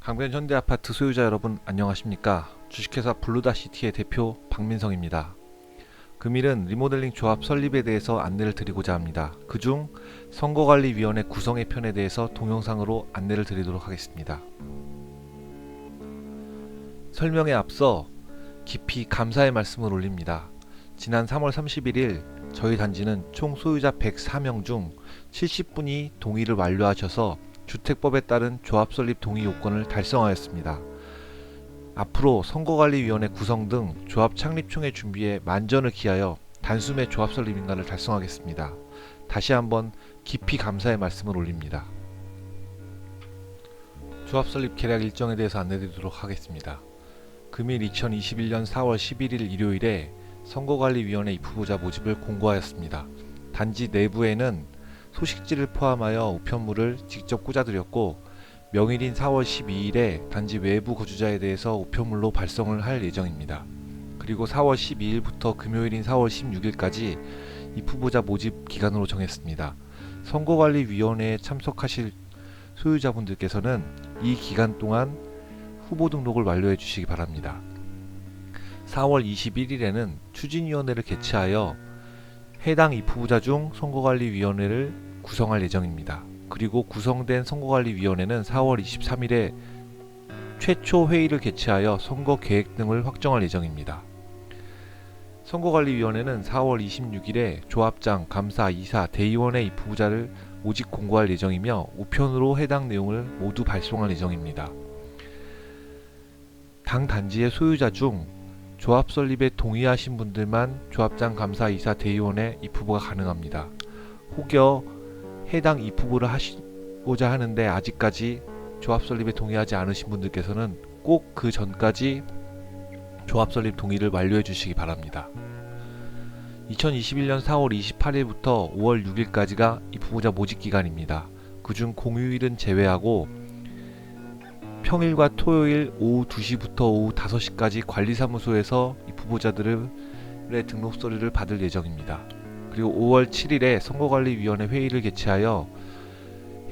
강변 현대아파트 소유자 여러분 안녕하십니까? 주식회사 블루다시티의 대표 박민성입니다. 금일은 리모델링 조합 설립에 대해서 안내를 드리고자 합니다. 그중 선거관리위원회 구성의 편에 대해서 동영상으로 안내를 드리도록 하겠습니다. 설명에 앞서 깊이 감사의 말씀을 올립니다. 지난 3월 31일 저희 단지는 총 소유자 104명 중 70분이 동의를 완료하셔서 주택법에 따른 조합 설립 동의 요건을 달성하였습니다. 앞으로 선거관리위원회 구성 등 조합 창립총회 준비에 만전을 기하여 단숨에 조합 설립 인가를 달성하겠습니다. 다시 한번 깊이 감사의 말씀을 올립니다. 조합 설립 계략 일정에 대해서 안내드리도록 하겠습니다. 금일 2021년 4월 11일 일요일에 선거관리위원회 입후보자 모집을 공고하였습니다. 단지 내부에는 소식지를 포함하여 우편물을 직접 꽂아드렸고 명일인 4월 12일에 단지 외부 거주자에 대해서 우편물로 발송을 할 예정입니다. 그리고 4월 12일부터 금요일인 4월 16일까지 입후보자 모집 기간으로 정했습니다. 선거관리위원회에 참석하실 소유자분들께서는 이 기간 동안 후보 등록을 완료해 주시기 바랍니다. 4월 21일에는 추진위원회를 개최하여 해당 입후보자 중 선거관리위원회를 구성할 예정입니다. 그리고 구성된 선거관리위원회는 4월 23일에 최초 회의를 개최하여 선거 계획 등을 확정할 예정입니다. 선거관리위원회는 4월 26일에 조합장, 감사, 이사, 대의원의 입후보자를 모집 공고할 예정이며 우편으로 해당 내용을 모두 발송할 예정입니다. 당 단지의 소유자 중 조합 설립에 동의하신 분들만 조합장 감사 이사 대의원의 입후보가 가능합니다. 혹여 해당 입후보를 하시고자 하는데 아직까지 조합 설립에 동의하지 않으신 분들께서는 꼭 그 전까지 조합 설립 동의를 완료해 주시기 바랍니다. 2021년 4월 28일부터 5월 6일까지가 입후보자 모집 기간입니다. 그중 공휴일은 제외하고 평일과 토요일 오후 2시부터 오후 5시까지 관리사무소에서 입후보자들의 등록 서류를 받을 예정입니다. 그리고 5월 7일에 선거관리위원회 회의를 개최하여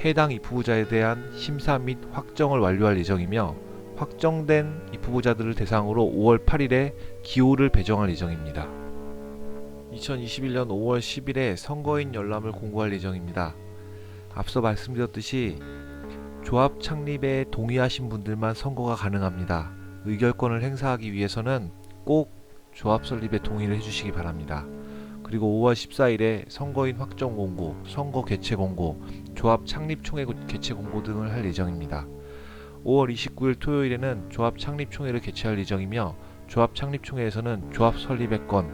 해당 입후보자에 대한 심사 및 확정을 완료할 예정이며 확정된 입후보자들을 대상으로 5월 8일에 기호를 배정할 예정입니다. 2021년 5월 10일에 선거인 열람을 공고할 예정입니다. 앞서 말씀드렸듯이 조합 창립에 동의하신 분들만 선거가 가능합니다. 의결권을 행사하기 위해서는 꼭 조합 설립에 동의를 해주시기 바랍니다. 그리고 5월 14일에 선거인 확정 공고, 선거 개최 공고, 조합 창립 총회 개최 공고 등을 할 예정입니다. 5월 29일 토요일에는 조합 창립 총회를 개최할 예정이며 조합 창립 총회에서는 조합 설립의 건,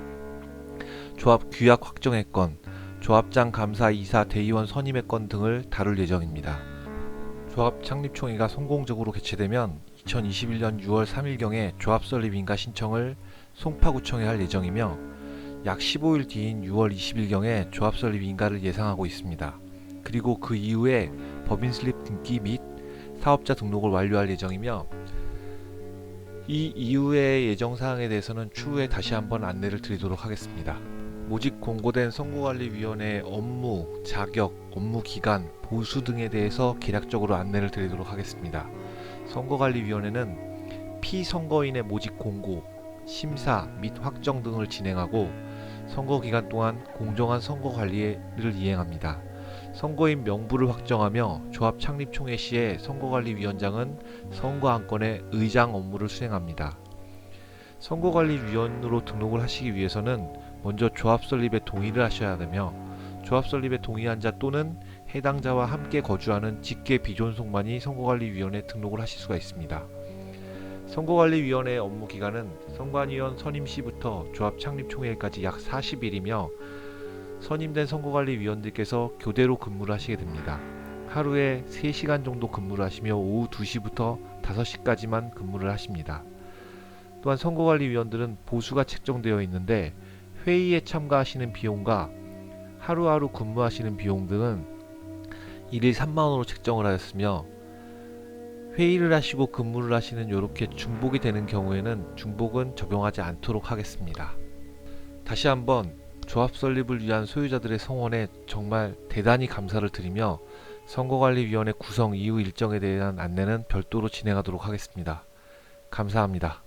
조합 규약 확정의 건, 조합장 감사 이사 대의원 선임의 건 등을 다룰 예정입니다. 조합 창립 총회가 성공적으로 개최되면 2021년 6월 3일경에 조합 설립 인가 신청을 송파구청에 할 예정이며 약 15일 뒤인 6월 20일경에 조합 설립 인가를 예상하고 있습니다. 그리고 그 이후에 법인 슬립 등기 및 사업자 등록을 완료할 예정이며 이 이후의 예정 사항에 대해서는 추후에 다시 한번 안내를 드리도록 하겠습니다. 모집 공고된 선거관리위원회의 업무, 자격, 업무 기간, 보수 등에 대해서 개략적으로 안내를 드리도록 하겠습니다. 선거관리위원회는 피선거인의 모집 공고, 심사 및 확정 등을 진행하고 선거 기간 동안 공정한 선거 관리를 이행합니다. 선거인 명부를 확정하며 조합 창립 총회 시에 선거관리위원장은 선거 안건의 의장 업무를 수행합니다. 선거관리위원으로 등록을 하시기 위해서는 먼저 조합 설립에 동의를 하셔야 되며 조합 설립에 동의한 자 또는 해당자와 함께 거주하는 직계 비존속만이 선거관리위원회에 등록을 하실 수가 있습니다. 선거관리위원회의 업무 기간은 선관위원 선임 시부터 조합 창립 총회까지 약 40일이며 선임된 선거관리위원들께서 교대로 근무를 하시게 됩니다. 하루에 3시간 정도 근무를 하시며 오후 2시부터 5시까지만 근무를 하십니다. 또한 선거관리위원들은 보수가 책정되어 있는데 회의에 참가하시는 비용과 하루하루 근무하시는 비용 등은 일일 3만원으로 책정을 하였으며 회의를 하시고 근무를 하시는 이렇게 중복이 되는 경우에는 중복은 적용하지 않도록 하겠습니다. 다시 한번 조합 설립을 위한 소유자들의 성원에 정말 대단히 감사를 드리며 선거관리위원회 구성 이후 일정에 대한 안내는 별도로 진행하도록 하겠습니다. 감사합니다.